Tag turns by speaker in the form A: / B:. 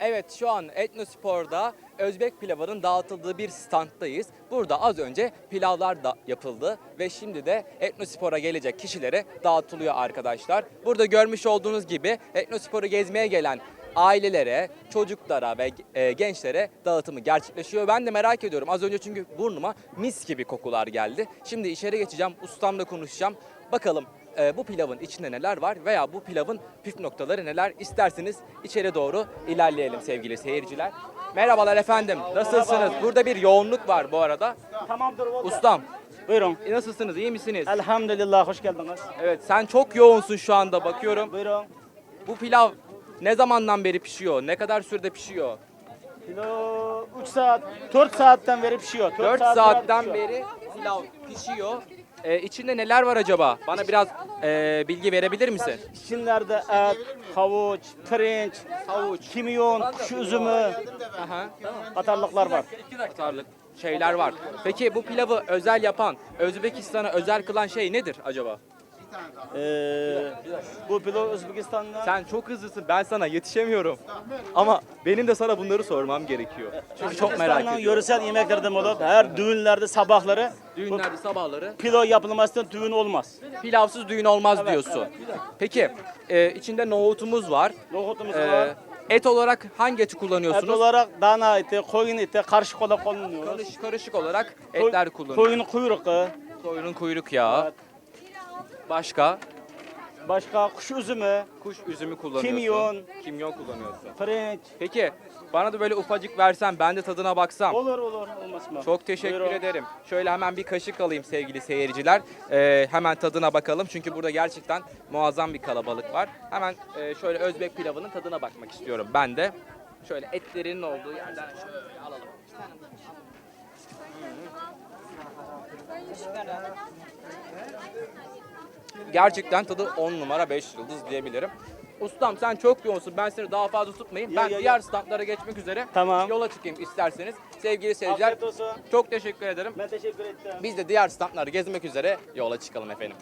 A: Evet şu an Etnospor'da Özbek pilavının dağıtıldığı bir standdayız. Burada az önce pilavlar da yapıldı ve şimdi de Etnospor'a gelecek kişilere dağıtılıyor arkadaşlar. Burada görmüş olduğunuz gibi Etnospor'u gezmeye gelen ailelere, çocuklara ve e, gençlere dağıtımı gerçekleşiyor. Ben de merak ediyorum. Az önce çünkü burnuma mis gibi kokular geldi. Şimdi içeri geçeceğim, ustamla konuşacağım. Bakalım e, bu pilavın içinde neler var veya bu pilavın püf noktaları neler isterseniz içeri doğru ilerleyelim sevgili seyirciler. Merhabalar efendim. Nasılsınız? Burada bir yoğunluk var bu arada.
B: Tamamdır.
A: Ustam,
B: Buyurun.
A: e, nasılsınız? İyi misiniz?
B: Elhamdülillah hoş geldiniz.
A: Evet, sen çok yoğunsun şu anda bakıyorum.
B: Buyurun.
A: Bu pilav ne zamandan beri pişiyor? Ne kadar sürede pişiyor?
B: Kilo 3 saat, 4 saatten beri pişiyor.
A: 4
B: saat
A: saatten
B: pişiyor.
A: beri pilav pişiyor. Ee, içinde neler var acaba? Bana biraz e, bilgi verebilir misin?
B: İçinlerde et, havuç, pirinç,
A: Havuç,
B: kimyon, kuş üzümü,
A: aha,
B: atarlıklar var.
A: atarlık şeyler var. Peki bu pilavı özel yapan, Özbekistan'a özel kılan şey nedir acaba?
B: Ee, bu pilav Özbekistan'dan
A: Sen çok hızlısın. Ben sana yetişemiyorum. Ama benim de sana bunları sormam gerekiyor. Çünkü çok merak
B: Özbekistan'dan
A: ediyorum.
B: yöresel yemeklerden olup her düğünlerde sabahları
A: Düğünlerde sabahları
B: pilav yapılmazsa düğün olmaz.
A: pilavsız düğün olmaz diyorsun. Peki e, içinde nohutumuz var.
B: Nohutumuz
A: Ee,
B: var.
A: et olarak hangi eti
B: Et
A: kullanıyorsunuz?
B: olarak dana eti, koyun eti karışık olarak kullanıyoruz.
A: Karışık, karışık olarak
B: Koy-
A: etler kullanıyoruz.
B: Koyun kuyruğu,
A: Koyunun kuyruk yağı.
B: Evet.
A: Başka?
B: başka kuş üzümü,
A: Kuş üzümü kullanıyorsun.
B: Kimyon.
A: Kimyon kullanıyorsun.
B: pirinç.
A: Peki bana da böyle ufacık versen ben de tadına baksam.
B: Olur olur olmaz mı?
A: Çok teşekkür
B: Buyurun.
A: ederim. Şöyle hemen bir kaşık alayım sevgili seyirciler. Ee, hemen tadına bakalım. Çünkü burada gerçekten muazzam bir kalabalık var. Hemen e, şöyle Özbek pilavının tadına bakmak istiyorum ben de. Şöyle etlerinin olduğu yerden şöyle alalım. Gerçekten tadı 10 numara 5 yıldız diyebilirim. Ustam sen çok yoğunsun. Ben seni daha fazla tutmayayım.
B: Ya,
A: ben
B: ya, ya.
A: diğer standlara geçmek üzere
B: Tamam.
A: yola çıkayım isterseniz. Sevgili seyirciler
B: Afiyet olsun.
A: çok teşekkür ederim.
B: Ben teşekkür ettim.
A: Biz de diğer standları gezmek üzere yola çıkalım efendim.